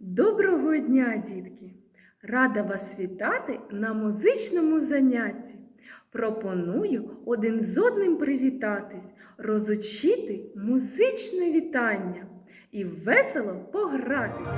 Доброго дня, дітки! Рада вас вітати на музичному занятті. Пропоную один з одним привітатись, розучити музичне вітання і весело погратись.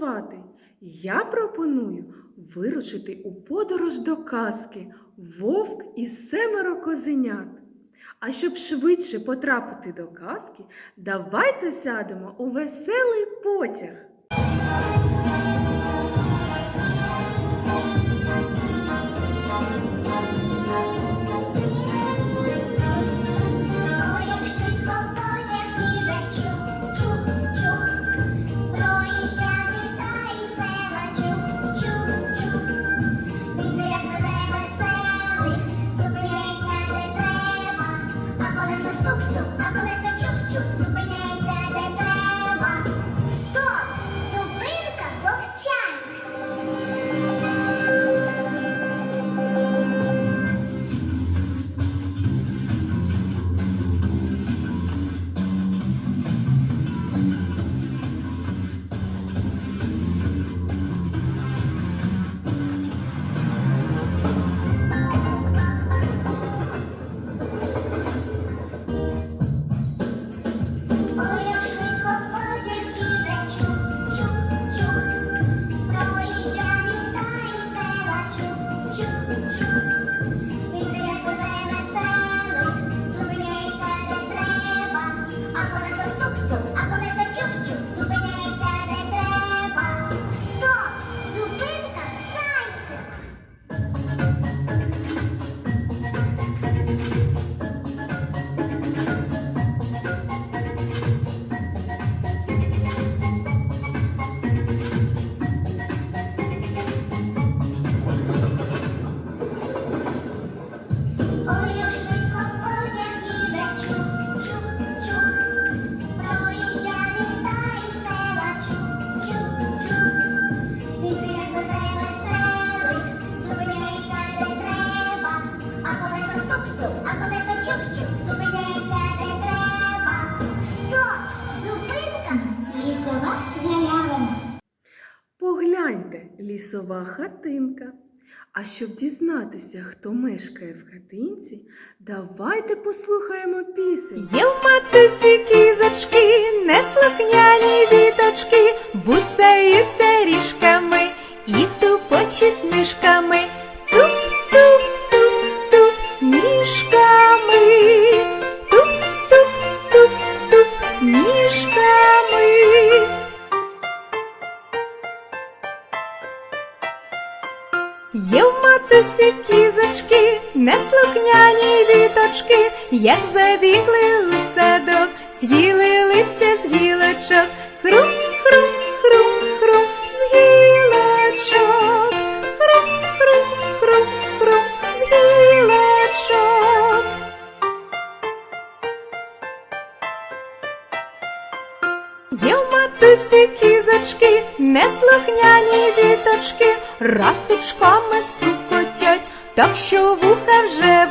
подорожувати. Я пропоную вирушити у подорож до казки вовк і семеро козенят. А щоб швидше потрапити до казки, давайте сядемо у веселий потяг. лісова хатинка. А щоб дізнатися, хто мешкає в хатинці, давайте послухаємо пісень. Є в матусі кізочки, не слухня. Неслухняні діточки, як забігли у садок, з'їли листя з гілочок, хрум, хрум, хрум, хрум, з гілочок, хрум, хрум, хрум, хрум, з гілочок. Є в матусі кізочки, неслухняні діточки, раточками стукотять, так що вуха вже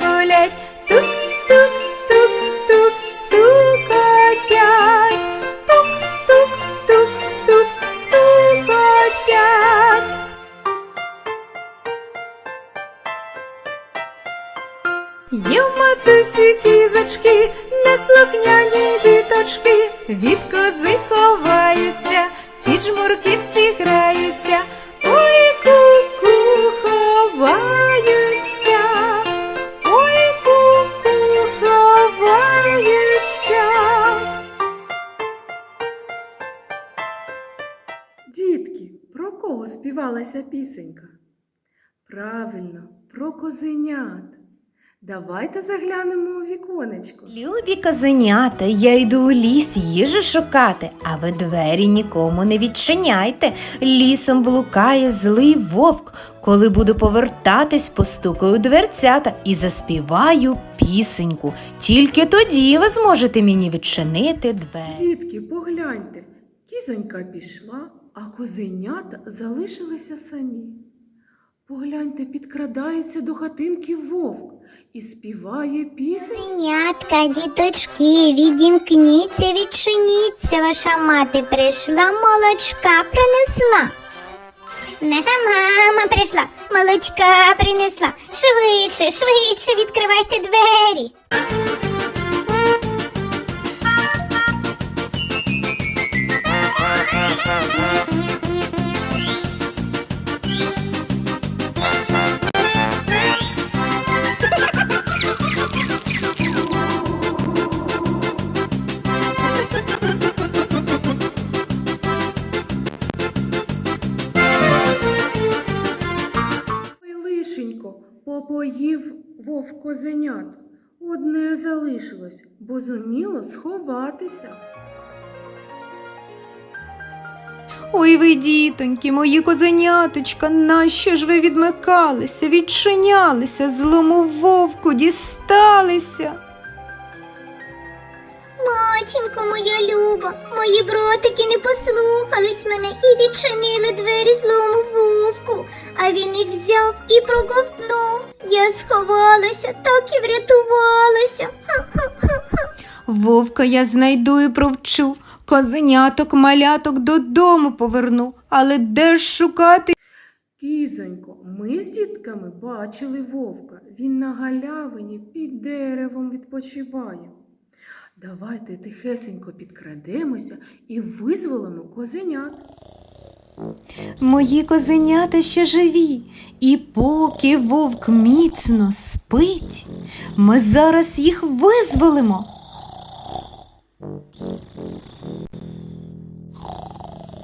співалася пісенька? Правильно, про козенят. Давайте заглянемо у віконечко. Любі козенята, я йду у ліс їжу шукати, а ви двері нікому не відчиняйте. Лісом блукає злий вовк. Коли буду повертатись, постукаю дверцята і заспіваю пісеньку. Тільки тоді ви зможете мені відчинити двері. Дітки, погляньте, кізонька пішла, а козенята залишилися самі. Погляньте, підкрадається до хатинки вовк і співає пісень. Синятка, діточки, відімкніться, відчиніться, ваша мати прийшла, молочка принесла. Наша мама прийшла, молочка принесла. Швидше, швидше відкривайте двері. Попоїв вовк козенят. Одне залишилось, бо зуміло сховатися. Ой ви, дітоньки, мої козеняточка, нащо ж ви відмикалися, відчинялися, злому вовку дісталися? Матінко моя люба, мої братики не послухались мене і відчинили двері злому вовку, а він їх взяв і проковтнув. Я сховалася, так і врятувалася. Ха-ха-ха-ха. Вовка я знайду і провчу, козеняток, маляток додому поверну, але де ж шукати? Кізонько, ми з дітками бачили вовка. Він на галявині під деревом відпочиває. Давайте тихесенько підкрадемося і визволимо козенят. Мої козенята ще живі, і поки вовк міцно спить, ми зараз їх визволимо.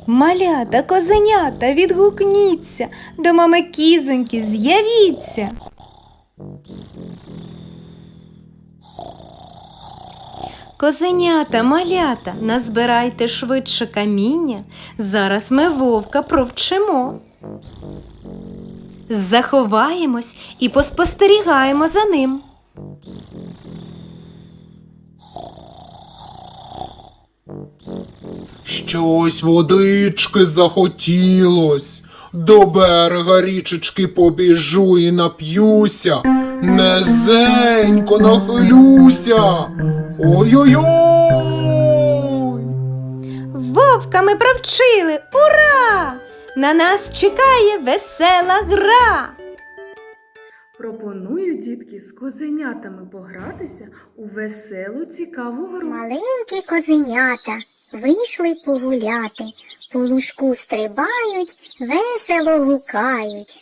Малята, козенята, відгукніться, до мами кізоньки з'явіться. Козенята, малята, назбирайте швидше каміння. Зараз ми вовка провчимо. Заховаємось і поспостерігаємо за ним. Щось водички захотілось. До берега річечки побіжу і нап'юся. Незенько нахилюся. Ой-ой-ой. Вовка ми провчили! Ура! На нас чекає весела гра. Пропоную, дітки, з козенятами погратися у веселу цікаву гру. Маленькі козенята вийшли погуляти, по лужку стрибають, весело гукають.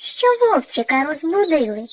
Що вовчика розбудили.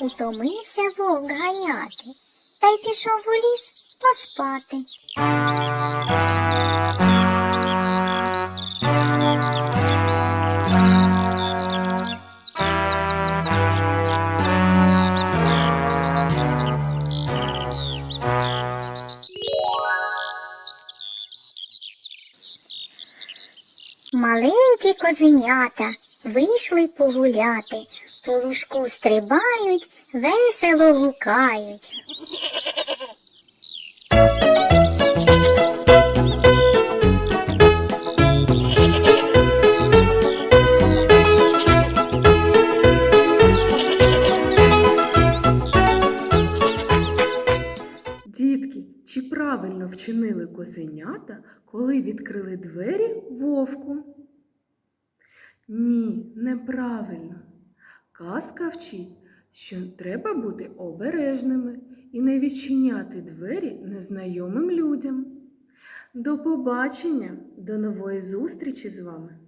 Утомився вовк ганяти, та й пішов у ліс поспати. Маленькі козенята вийшли погуляти, по лужку стрибають, весело гукають. Дітки, чи правильно вчинили козенята, коли відкрили двері вовку? Ні, неправильно. Казка вчить, що треба бути обережними і не відчиняти двері незнайомим людям. До побачення, до нової зустрічі з вами!